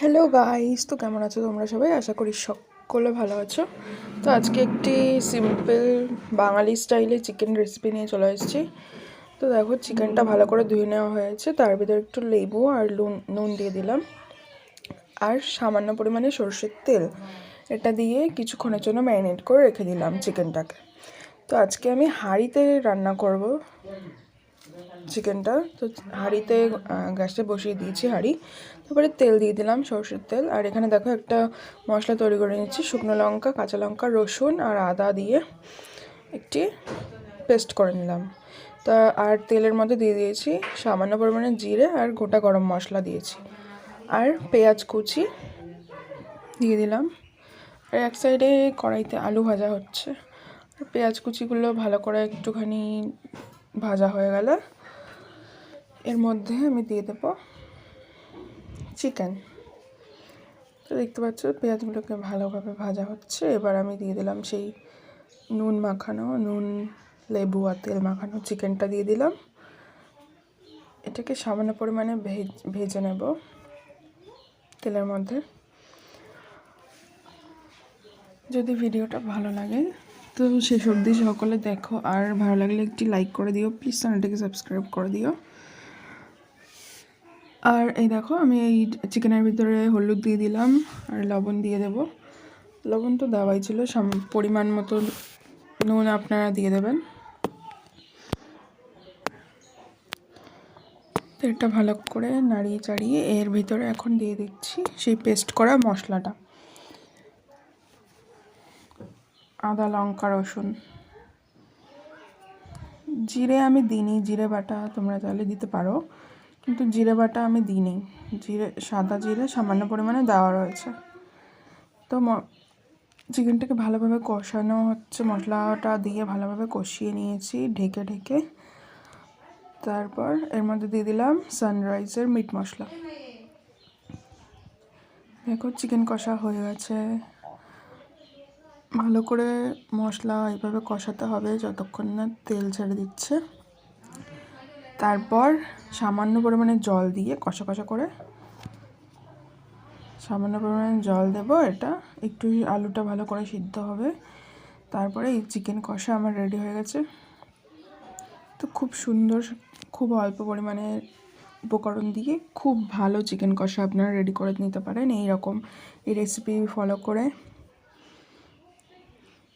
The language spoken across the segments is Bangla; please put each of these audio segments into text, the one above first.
হ্যালো গাইস তো কেমন আছো তোমরা সবাই? আশা করি সকলে ভালো আছো। তো আজকে একটি সিম্পল বাঙালি স্টাইলে চিকেন রেসিপি নিয়ে চলে এসেছি। তো দেখো চিকেনটা ভালো করে ধুয়ে নেওয়া হয়েছে। তার ভিতরে একটু লেবু আর নুন নুন দিয়ে দিলাম। আর সামান্য পরিমাণে সর্ষের তেল। এটা দিয়ে কিছুক্ষণের জন্য ম্যারিনেট করে রেখে দিলাম চিকেনটাকে তো আজকে আমি হাঁড়িতে রান্না করব। চিকেনটা। তো হাঁড়িতে গ্যাসে বসিয়ে দিয়েছি হাঁড়ি। তারপরে তেল দিয়ে দিলাম সর্ষের তেল। আর এখানে দেখো একটা মশলা তৈরি করে নিচ্ছি শুকনো লঙ্কা, কাঁচা লঙ্কা, রসুন আর আদা দিয়ে একটি পেস্ট করে নিলাম। তা, আর তেলের মধ্যে দিয়ে দিয়েছি সামান্য পরিমাণে জিরে আর গোটা গরম মশলা দিয়েছি। আর পেঁয়াজ কুচি দিয়ে দিলাম। আর এক সাইডে কড়াইতে আলু ভাজা হচ্ছে। আর পেঁয়াজ কুচিগুলো ভালো করে একটুখানি ভাজা হয়ে গেলে এর মধ্যে আমি দিয়ে দেব চিকেন। তো দেখতে পাচ্ছ, পেঁয়াজগুলোকে ভালোভাবে ভাজা হচ্ছে। এবার আমি দিয়ে দিলাম সেই নুন মাখানো, নুন, লেবু আর তেল মাখানো চিকেনটা দিয়ে দিলাম। এটাকে সামান্য পরিমাণে ভেজে নেব তেলের মধ্যে। যদি ভিডিওটা ভালো লাগে তো শেষ অবধি সকলে দেখো, আর ভালো লাগলে একটি লাইক করে দিও প্লিজ চ্যানেলটাকে সাবস্ক্রাইব করে দিও। আর এই দেখো, আমি এই চিকেনের ভিতরে হলুদ দিয়ে দিলাম, আর লবণ দিয়ে দেব। লবণ তো দেওয়াই ছিল পরিমাণ মতো নুন আপনারা দিয়ে দেবেন। এটা ভালো করে নাড়িয়ে চাড়িয়ে এর ভিতরে এখন দিয়ে দিচ্ছি সেই পেস্ট করা মশলাটা। আদা, লঙ্কা, রসুন। জিরে আমি দিইনি, জিরে বাটা তোমরা চাইলে দিতে পারো। কিন্তু জিরে বাটা আমি দিইনি। জিরে, সাদা জিরে সামান্য পরিমাণে দেওয়া রয়েছে। তো চিকেনটাকে ভালোভাবে কষানো হচ্ছে। মশলাটা দিয়ে ভালোভাবে কষিয়ে নিয়েছি, ঢেকে ঢেকে। তারপর এর মধ্যে দিয়ে দিলাম সানরাইজের মিট মশলা। দেখো, চিকেন কষা হয়ে গেছে। ভালো করে মশলা এইভাবে কষাতে হবে যতক্ষণ না তেল ছেড়ে দিচ্ছে। তারপর সামান্য পরিমাণে জল দিয়ে কষা কষা করে সামান্য পরিমাণে জল দেব। এটা একটু আলুটা ভালো করে সিদ্ধ হবে। তারপরে এই চিকেন কষা আমার রেডি হয়ে গেছে। তো খুব সুন্দর, খুব অল্প পরিমাণে উপকরণ দিয়ে খুব ভালো চিকেন কষা আপনারা রেডি করে নিতে পারেন। এই রকম এই রেসিপি ফলো করে।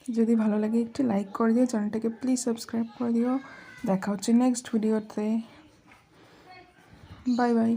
যদি ভালো লাগে একটু লাইক করে দিও চ্যানেলটাকে প্লিজ সাবস্ক্রাইব করে দিও। দেখা হচ্ছে নেক্সট ভিডিওতে বাই বাই